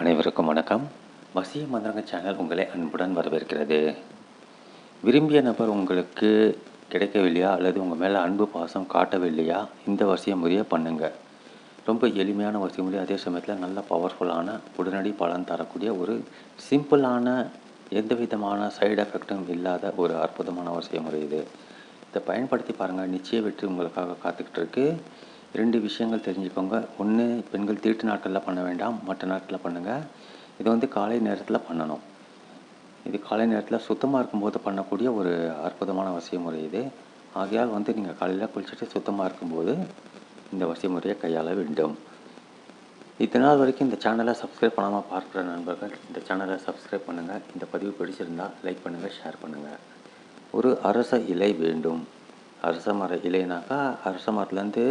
அனைவருக்கும் வணக்கம். வசிய மந்திரங்க சேனல் உங்களை அன்புடன் வரவேற்கிறது. விரும்பிய நபர் உங்களுக்கு கிடைக்கவில்லையா? அல்லது உங்கள் மேலே அன்பு பாசம் காட்டவில்லையா? இந்த வசிய முறையை பண்ணுங்கள் ரொம்ப எளிமையான வசிய முறை. அதே சமயத்தில் நல்ல பவர்ஃபுல்லான உடனடி பலன் தரக்கூடிய ஒரு சிம்பிளான எந்த விதமான சைடு எஃபெக்டும் இல்லாத ஒரு அற்புதமான வசிய முறை இது. இதை பயன்படுத்தி பாருங்கள் நிச்சய வெற்றி உங்களுக்காக காத்துக்கிட்டு இருக்குது ரெண்டு விஷயங்கள் தெரிஞ்சுக்கோங்க. ஒன்று பெண்கள் தீட்டு நாட்களில் பண்ண வேண்டாம். மற்ற நாட்களில் பண்ணுங்கள் இது வந்து காலை நேரத்தில் பண்ணணும். இது காலை நேரத்தில் சுத்தமாக இருக்கும்போது பண்ணக்கூடிய ஒரு அற்புதமான வசிய முறை இது. ஆகையால் வந்து நீங்கள் காலையில் குளிச்சுட்டு சுத்தமாக இருக்கும்போது இந்த வசிய முறையை கையாள வேண்டும். இத்தனை நாள் வரைக்கும் இந்த சேனலை சப்ஸ்கிரைப் பண்ணாமல் பார்க்குற நண்பர்கள் இந்த சேனலை சப்ஸ்கிரைப் பண்ணுங்கள் இந்த பதிவு பிடிச்சிருந்தால் லைக் பண்ணுங்கள் ஷேர் பண்ணுங்கள் ஒரு அரச இலை வேண்டும். அரச மர இலைனாக்கா அரச மரத்துலேருந்து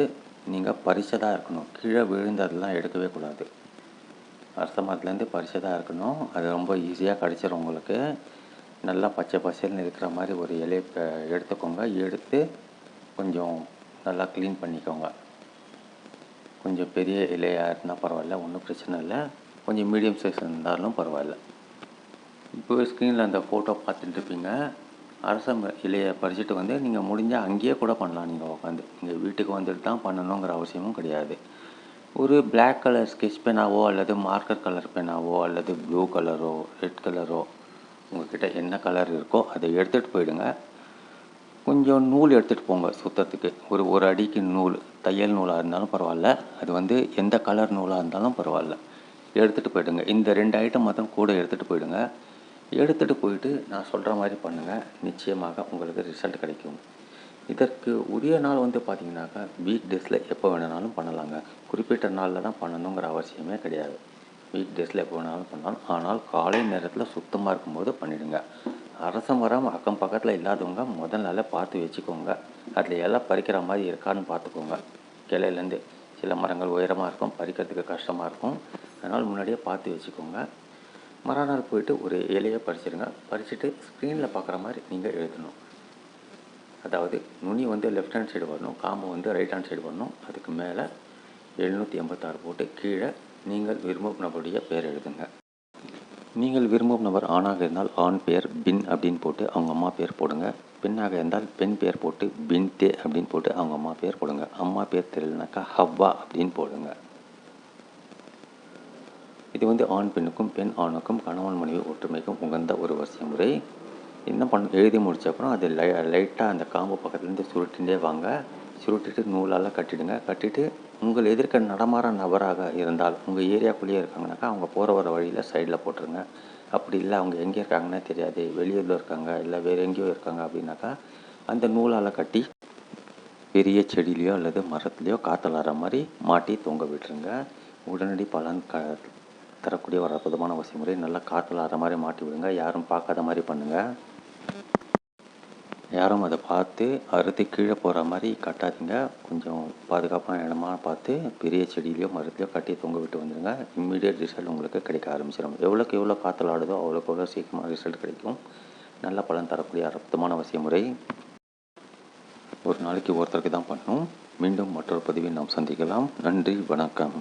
நீங்கள் பரிசதாக இருக்கணும். கீழே விழுந்ததெல்லாம் எடுக்கவே கூடாது. அரச மரத்துலேருந்து பறிச்சதாக இருக்கணும். அது ரொம்ப ஈஸியாக கிடச்சிரும் உங்களுக்கு. நல்லா பச்சை பசேல்னு இருக்கிற மாதிரி ஒரு இலையை எடுத்துக்கோங்க. எடுத்து கொஞ்சம் நல்லா க்ளீன் பண்ணிக்கோங்க. கொஞ்சம் பெரிய இலையாக இருந்தால் பரவாயில்ல ஒன்றும் பிரச்சனை இல்லை. கொஞ்சம் மீடியம் சைஸ் இருந்தாலும் பரவாயில்ல. இப்போ ஸ்க்ரீனில் அந்த ஃபோட்டோ பார்த்துட்டு இருப்பீங்க. அரச இலையை பறிச்சுட்டு வந்து நீங்கள் முடிஞ்சால் அங்கேயே கூட பண்ணலாம். நீங்கள் உட்காந்து நீங்கள் வீட்டுக்கு வந்துட்டு தான் பண்ணணுங்கிற அவசியமும் கிடையாது. ஒரு பிளாக் கலர் ஸ்கெட்ச் பெனாவோ அல்லது மார்க்கர் கலர் பெனாவோ அல்லது ப்ளூ கலரோ ரெட் கலரோ உங்கள்கிட்ட என்ன கலர் இருக்கோ அதை எடுத்துகிட்டு போயிடுங்க. கொஞ்சம் நூல் எடுத்துகிட்டு போங்க சுத்தத்துக்கு. ஒரு ஒரு அடிக்கு நூல் தையல் நூலாக இருந்தாலும் பரவாயில்ல. அது வந்து எந்த கலர் நூலாக இருந்தாலும் பரவாயில்ல. எடுத்துகிட்டு போயிடுங்க. இந்த ரெண்டு ஐட்டம் மாத்திரம் கூட எடுத்துகிட்டு போயிடுங்க. எடுத்துகிட்டு போயிட்டு நான் சொல்கிற மாதிரி பண்ணுங்கள் நிச்சயமாக உங்களுக்கு ரிசல்ட் கிடைக்கும். இதற்கு உரிய நாள் வந்து பார்த்தீங்கன்னாக்கா வீக் டேஸில் எப்போ வேணுனாலும் பண்ணலாங்க. குறிப்பிட்ட நாளில் தான் பண்ணணுங்கிற அவசியமே கிடையாது. வீக் டேஸில் எப்போ வேணாலும் பண்ணலாம். ஆனால் காலை நேரத்தில் சுத்தமாக இருக்கும்போது பண்ணிவிடுங்க அரச மரம் அக்கம் பக்கத்தில் இல்லாதவங்க முதல் நாளில் பார்த்து வச்சுக்கோங்க. அதில் எல்லாம் பறிக்கிற மாதிரி இருக்கான்னு பார்த்துக்கோங்க கிளையிலேருந்து சில மரங்கள் உயரமாக இருக்கும் பறிக்கிறதுக்கு கஷ்டமாக இருக்கும். அதனால் முன்னாடியே பார்த்து வச்சுக்கோங்க. மறுநாள் போயிட்டு ஒரு இலையை பறிச்சிடுங்க பறிச்சுட்டு ஸ்க்ரீனில் பார்க்குற மாதிரி நீங்கள் எழுதணும். அதாவது நுனி வந்து லெஃப்ட் ஹேண்ட் சைடு வரணும். காம்பு வந்து ரைட் ஹேண்ட் சைடு வரணும். அதுக்கு மேலே எழுநூற்றி எண்பத்தாறு போட்டு கீழே நீங்கள் விரும்பும் நபருடைய பெயர் எழுதுங்க. நீங்கள் விரும்பும் நபர் ஆணாக இருந்தால் ஆண் பெயர் பின் அப்படின்னு போட்டு அவங்க அம்மா பேர் போடுங்க. பெண்ணாக இருந்தால் பெண் பெயர் போட்டு பின் தே அப்படின்னு போட்டு அவங்க அம்மா பேர் போடுங்க. அம்மா பேர் தெரியலனாக்கா ஹவ்வா அப்படின்னு போடுங்க. இது வந்து ஆண் பெண்ணுக்கும் பெண் ஆணுக்கும் கணவன் மனைவி ஒற்றுமைக்கும் உகந்த ஒரு வரிசை முறை என்ன பண்ண எழுதி முடித்த அப்புறம் அது லை லைட்டாக அந்த காம்பு பக்கத்துலேருந்து சுருட்டிகிட்டே வாங்க. சுருட்டிட்டு நூலால் கட்டிடுங்க. கட்டிட்டு உங்கள் எதிர்க்க நடமாற நபராக இருந்தால் உங்கள் ஏரியாக்குள்ளேயே இருக்காங்கனாக்கா அவங்க போகிற வர வழியில் சைடில் போட்டுருங்க. அப்படி இல்லை அவங்க எங்கே இருக்காங்கன்னே தெரியாது. வெளியூரில் இருக்காங்க இல்லை வேறு எங்கேயோ இருக்காங்க அப்படின்னாக்கா அந்த நூலால் கட்டி பெரிய செடியிலையோ அல்லது மரத்துலேயோ காத்தலாற மாதிரி மாட்டி தொங்க விட்டுருங்க. உடனடி பலன் க தரக்கூடிய ஒரு அற்புதமான வசிமுறை நல்லா காத்தலாற மாதிரி மாட்டி விடுங்க. யாரும் பார்க்காத மாதிரி பண்ணுங்கள் யாரும் அதை பார்த்து அறுத்து கீழே போகிற மாதிரி கட்டாதீங்க. கொஞ்சம் பாதுகாப்பான இடமா பார்த்து பெரிய செடியிலையோ மரத்துலையோ கட்டி தொங்க விட்டு வந்துடுங்க இம்மிடியட் ரிசல்ட் உங்களுக்கு கிடைக்க ஆரம்பிச்சிடும் எவ்வளோக்கு எவ்வளோ காற்றல் ஆடுதோ அவ்வளோக்கு எவ்வளோ சீக்கிரமாக ரிசல்ட் கிடைக்கும். நல்ல பலன் தரக்கூடிய அற்புதமான வசிய முறை. ஒரு நாளைக்கு ஒருத்தருக்கு தான் பண்ணணும் மீண்டும் மற்றொரு பதிவை நாம் சந்திக்கலாம். நன்றி வணக்கம்.